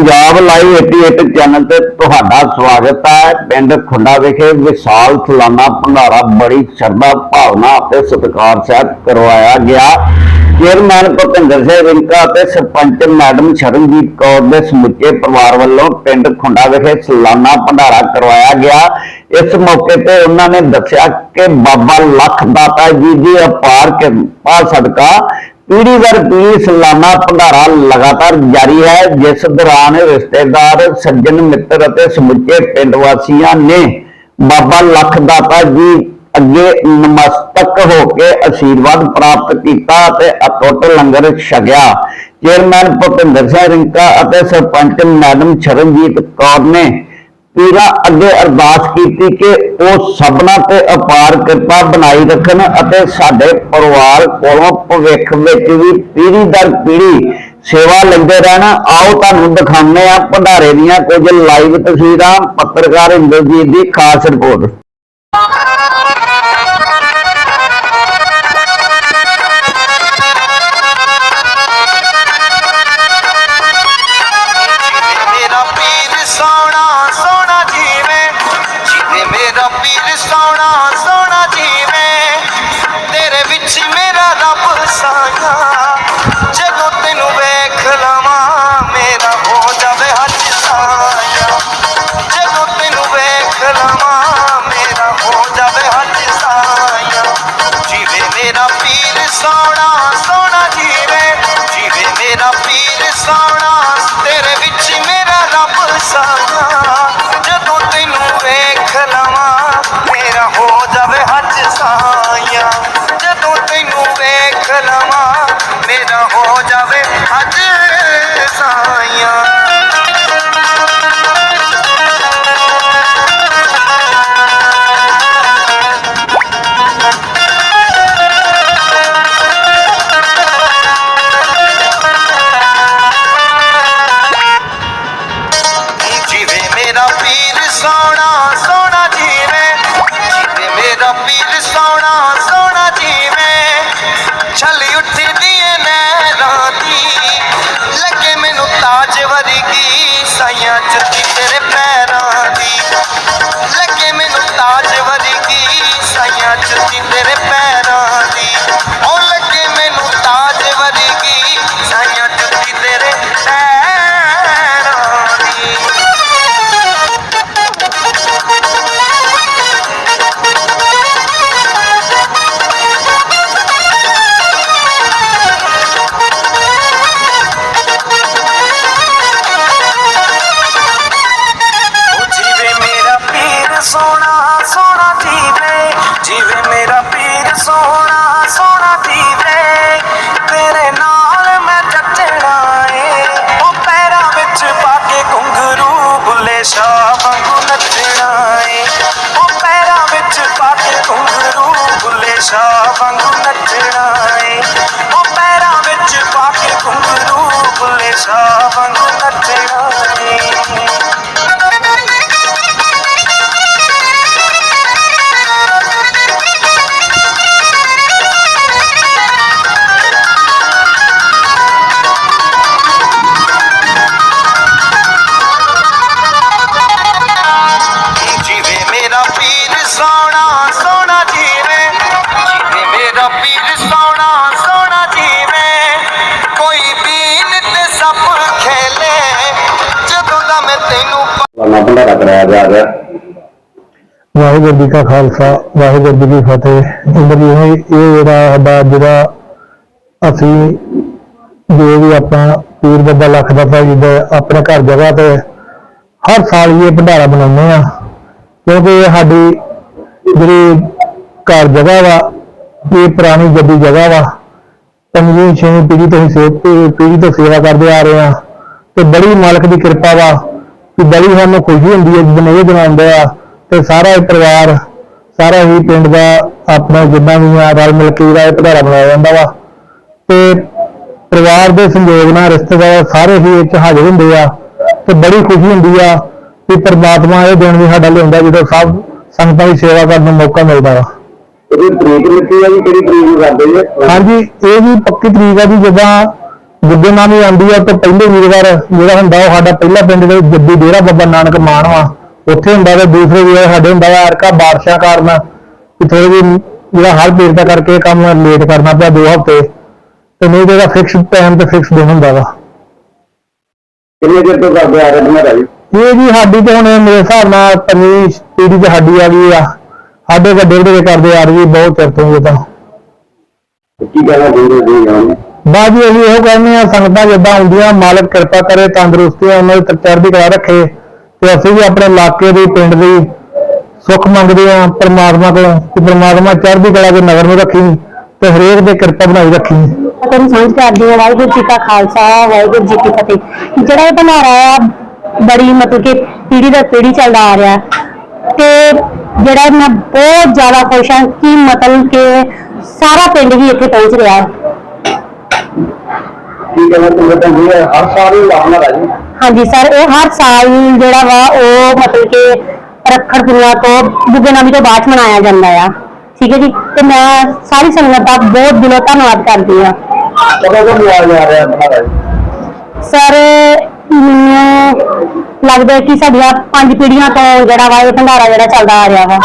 Punjab live 88 channel ਤੇ ਤੁਹਾਡਾ ਸਵਾਗਤ ਹੈ। ਪਿੰਡ ਖੁੰਡਾ ਵਿਖੇ ਵਿਸ਼ਾਲ ਸਾਲਾਨਾ ਭੰਡਾਰਾ ਬੜੀ ਸ਼ਰਧਾ, ਭਾਵਨਾ ਅਤੇ ਸਤਿਕਾਰ ਸਹਿਤ ਕਰਵਾਇਆ ਗਿਆ। ਚੇਅਰਮੈਨ ਭੁਪਿੰਦਰ ਸਿੰਘ ਰਿੰਕਾ ਅਤੇ ਸਰਪੰਚ ਮੈਡਮ ਸ਼ਰਨਜੀਤ ਕੌਰ ਦੇ ਸਮੁੱਚੇ ਪਰਿਵਾਰ ਵੱਲੋਂ ਪਿੰਡ ਖੁੰਡਾ ਵਿਖੇ ਸਲਾਨਾ ਭੰਡਾਰਾ ਕਰਵਾਇਆ ਗਿਆ। ਇਸ ਮੌਕੇ ਤੇ ਉਹਨਾਂ ਨੇ ਦੱਸਿਆ ਕਿ ਬਾਬਾ ਲੱਖ ਦਾਤਾ ਜੀ ਦੀ ਅਪਾਰ ਕਿਰਪਾ ਸਦਕਾ ਪੀੜ੍ਹੀ ਦਰ ਪੀੜ੍ਹੀ ਸਾਲਾਨਾ ਭੰਡਾਰਾ ਲਗਾਤਾਰ ਜਾਰੀ ਹੈ, ਜਿਸ ਦੌਰਾਨ ਰਿਸ਼ਤੇਦਾਰ, ਸੱਜਣ ਮਿੱਤਰ ਅਤੇ ਸਮੁੱਚੇ ਪਿੰਡ ਵਾਸੀਆਂ ਨੇ ਬਾਬਾ ਲੱਖ ਦਾਤਾ ਜੀ ਅੱਗੇ ਨਮਸਤਕ ਹੋ ਕੇ ਅਸ਼ੀਰਵਾਦ ਪ੍ਰਾਪਤ ਕੀਤਾ ਅਤੇ ਅਟੁੱਟ ਲੰਗਰ ਛਕਿਆ। ਚੇਅਰਮੈਨ ਭੁਪਿੰਦਰ ਸਿੰਘ ਰਿੰਕਾ ਅਤੇ ਸਰਪੰਚ ਮੈਡਮ ਸ਼ਰਨਜੀਤ ਕੌਰ ਨੇ ਪੀਰਾਂ ਅੱਗੇ ਅਰਦਾਸ ਕੀਤੀ ਕਿ ਉਹ ਸਭਨਾਂ ਤੇ ਅਪਾਰ ਕਿਰਪਾ ਬਣਾਈ ਰੱਖਣ ਅਤੇ ਸਾਡੇ ਪਰਿਵਾਰ ਕੋਲੋਂ ਭਵਿੱਖ ਵਿੱਚ ਵੀ ਪੀੜੀ ਦਰ ਪੀੜੀ ਸੇਵਾ ਲੈਂਦੇ ਰਹਿਣ। ਆਓ ਤੁਹਾਨੂੰ ਦਿਖਾਉਂਦੇ ਆ ਭੰਡਾਰੇ ਦੀਆਂ ਕੁਝ ਲਾਈਵ ਤਸਵੀਰਾਂ, ਪੱਤਰਕਾਰ ਇੰਦਰਜੀਤ ਦੀ ਖਾਸ ਰਿਪੋਰਟ ਤੇਰੇ ਵਿੱਚ சாவன் கற்றானே ਤੈਨੂੰ ਸਾਲਾਨਾ ਭੰਡਾਰਾ ਕਰਾਇਆ ਜਾ ਰਿਹਾ। ਵਾਹਿਗੁਰੂ ਜੀ ਕਾ ਖਾਲਸਾ ਵਾਹਿਗੁਰੂ ਜੀ ਕੀ ਫਤਿਹ। ਇੰਦਰ ਇਹ ਇਹ ਜਿਹੜਾ ਸਾਡਾ ਜਿਹੜਾ ਅਸੀਂ ਜੋ ਵੀ ਆਪਣਾ ਪੀਰ ਬਾਬਾ ਲੱਖ ਦਾ ਭਾਈ ਦਾ ਆਪਣੇ ਘਰ ਜਗ੍ਹਾ ਤੇ ਹਰ ਸਾਲ ਹੀ ਇਹ ਭੰਡਾਰਾ ਬਣਾਉਂਦੇ ਆ ਕਿਉਂਕਿ ਇਹ ਸਾਡੀ ਜਿਹੜੀ ਘਰ ਜਗ੍ਹਾ ਵਾ ਇਹ ਪੁਰਾਣੀ ਜੱਦੀ ਜਗ੍ਹਾ ਵਾ ਪੰਜਵੀਂ ਛੇਵੀਂ ਪੀੜ੍ਹੀ ਤੋਂ ਸੇਵ ਪੀੜ੍ਹੀ ਤੋਂ ਸੇਵਾ ਕਰਦੇ ਆ ਰਹੇ ਆ ਤੇ ਬੜੀ ਮਾਲਕ ਦੀ ਕਿਰਪਾ ਵਾ ਕਿ ਬੜੀ ਸਾਨੂੰ ਖੁਸ਼ੀ ਹੁੰਦੀ ਹੈ ਜਦੋਂ ਇਹ ਦਿਨ ਆਉਂਦੇ ਆ ਤੇ ਸਾਰਾ ਹੀ ਪਰਿਵਾਰ ਸਾਰਾ ਹੀ ਪਿੰਡ ਦਾ ਆਪਣਾ ਜਿੰਨਾ ਵੀ ਆ ਰਲ ਮਿਲ ਕੇ ਜਿਹੜਾ ਇਹ ਭੰਡਾਰਾ ਬਣਾਇਆ ਜਾਂਦਾ ਵਾ। ਤੇ ਪਰਿਵਾਰ ਦੇ ਸੰਯੋਗ ਨਾਲ ਰਿਸ਼ਤੇਦਾਰ ਸਾਰੇ ਹੀ ਇਹ 'ਚ ਹਾਜ਼ਰ ਹੁੰਦੇ ਆ ਤੇ ਬੜੀ ਖੁਸ਼ੀ ਹੁੰਦੀ ਆ ਕਿ ਪ੍ਰਮਾਤਮਾ ਇਹ ਦਿਨ ਵੀ ਸਾਡਾ ਲਿਆਉਂਦਾ ਜਦੋਂ ਸਭ ਸੰਗਤਾਂ ਦੀ ਸੇਵਾ ਕਰਨ ਦਾ ਮੌਕਾ ਮਿਲਦਾ ਵਾ। ਇਹਦੀ ਤਰੀਕ ਲਿਖੀ ਹੈ ਜੀ ਕਿਹੜੀ ਤਰੀਕ ਨੂੰ ਕਰਦੇ ਜੀ? ਹਾਂਜੀ ਇਹ ਵੀ ਪੱਕੀ ਤਰੀਕ ਆ ਜੀ ਜਦੋਂ ਗੁੱਗੇ ਨਾਮ ਹੀ ਆਂਦੀ ਆ ਤੋਂ ਪਹਿਲੇ ਵੀਰਵਾਰ ਜਿਹੜਾ ਹੁੰਦਾ ਉਹ ਸਾਡਾ ਪਹਿਲਾ ਪਿੰਡ ਦੇ ਜੱਦੀ ਡੇਰਾ ਬਾਬਾ ਨਾਨਕ ਮਾਨ ਵਾ। ਉੱਥੇ ਹੁੰਦਾ ਤੇ ਦੂਸਰੇ ਵੀਰ ਸਾਡੇ ਹੁੰਦਾ ਆ ਅਰਕਾ ਬਾਰਿਸ਼ਾਂ ਕਾਰਨ ਕਿ ਥੋੜੀ ਜਿਹੀ ਜਿਹੜਾ ਹਰ ਪੀਰ ਦਾ ਕਰਕੇ ਕੰਮ ਲੇਟ ਕਰਨਾ ਪਿਆ ਦੋ ਹਫ਼ਤੇ। ਤੇ ਨਹੀਂ ਇਹਦਾ ਫਿਕਸ ਟਾਈਮ ਤੇ ਫਿਕਸ ਦਿਨ ਹੁੰਦਾ ਵਾ। ਕਿੰਨੇ ਚਿਰ ਤੋਂ ਕਰਦੇ ਆ ਰਹੇ ਬਣਾਰਾ ਜੀ ਇਹ ਜੀ ਸਾਡੀ ਤੇ ਹੁਣ ਮੇਰੇ ਹਿਸਾਬ ਨਾਲ ਪੰਜਵੀਂ ਪੀੜ੍ਹੀ ਤੇ ਸਾਡੀ ਆ ਗਈ ਆ। ਸਾਡੇ ਵੱਡੇ ਵੱਡੇ ਕਰਦੇ ਆ ਰਹੀ ਬਹੁਤ ਚਿਰ ਤੋਂ ਇਹ ਤਾਂ। ਕੀ ਕਹਿਣਾ ਚਾਹੁੰਦੇ ਜੀ ਹੁਣ ਬਾਜੀ ਅਸੀਂ ਇਹੋ ਕਹਿੰਦੇ ਆ ਸੰਗਤਾਂ ਜਿੱਦਾਂ ਆਉਂਦੀਆਂ ਮਾਲਕ ਕਿਰਪਾ ਕਰੇ, ਤੰਦਰੁਸਤੀ ਉਹਨਾਂ ਦੀ ਚੜ੍ਹਦੀ ਕਲਾ ਰੱਖੇ। ਤੇ ਅਸੀਂ ਵੀ ਆਪਣੇ ਇਲਾਕੇ ਦੀ, ਪਿੰਡ ਦੀ ਸੁੱਖ ਮੰਗਦੇ ਆ ਪ੍ਰਮਾਤਮਾ ਕੋਲੋਂ, ਕਿ ਪ੍ਰਮਾਤਮਾ ਚੜ੍ਹਦੀ ਕਲਾ ਦੇ ਨਗਰ ਨੂੰ ਰੱਖੀ, ਤੇ ਹਰੇਕ ਦੇ ਕਿਰਪਾ ਬਣਾਈ ਰੱਖੀ। ਤੁਹਾਨੂੰ ਸਮਝ ਕਰਦੀ ਹਾਂ, ਵਾਹਿਗੁਰੂ ਜੀ ਕਾ ਖਾਲਸਾ, ਵਾਹਿਗੁਰੂ ਜੀ ਕੀ ਫਤਿਹ। ਜਿਹੜਾ ਇਹ ਬਨਾਰਾ ਆ, ਬੜੀ ਮਤਲਬ ਕਿ ਪੀੜੀ ਦਰ ਪੀੜੀ ਚੱਲਦਾ ਆ ਰਿਹਾ। ਤੇ ਜਿਹੜਾ ਮੈਂ ਬਹੁਤ ਜ਼ਿਆਦਾ ਖੁਸ਼ ਹਾਂ ਕਿ ਮਤਲਬ ਕਿ ਸਾਰਾ ਪਿੰਡ ਹੀ ਇੱਥੇ ਪਹੁੰਚ ਰਿਹਾ। ਹੈ ਕੀ ਕਹਿਣਾ ਚਾਹੁੰਦੇ ਜੀ ਹਰ ਸਾਲ ਹੀ ਲਾਉਣਾ ਜੀ ਹਾਂਜੀ ਸਰ ਇਹ ਹਰ ਸਾਲ ਜਿਹੜਾ ਵਾ ਉਹ ਮਤਲਬ ਕਿ ਰੱਖੜ ਪੁੰਨਾ ਤੋਂ ਬੁੱਗਨਾਮੀ ਤੋਂ ਬਾਅਦ 'ਚ ਮਨਾਇਆ ਜਾਂਦਾ ਆ। ਠੀਕ ਹੈ ਜੀ? ਤੇ ਮੈਂ ਸਾਰੀ ਸੰਗਤ ਦਾ ਬਹੁਤ ਦਿਲੋਂ ਧੰਨਵਾਦ ਕਰਦੀ ਹਾਂ ਕਦੋਂ ਤੋਂ ਲਿਆ ਜਾ ਰਿਹਾ ਬਣਾਰਾ ਜੀ ਸਰ ਮੈਨੂੰ ਲੱਗਦਾ ਹੈ ਕਿ ਸਾਡੀਆਂ ਪੰਜ ਪੀੜ੍ਹੀਆਂ ਤੋਂ ਜਿਹੜਾ ਵਾ ਇਹ ਭੰਡਾਰਾ ਜਿਹੜਾ ਚੱਲਦਾ ਆ ਰਿਹਾ ਵਾ।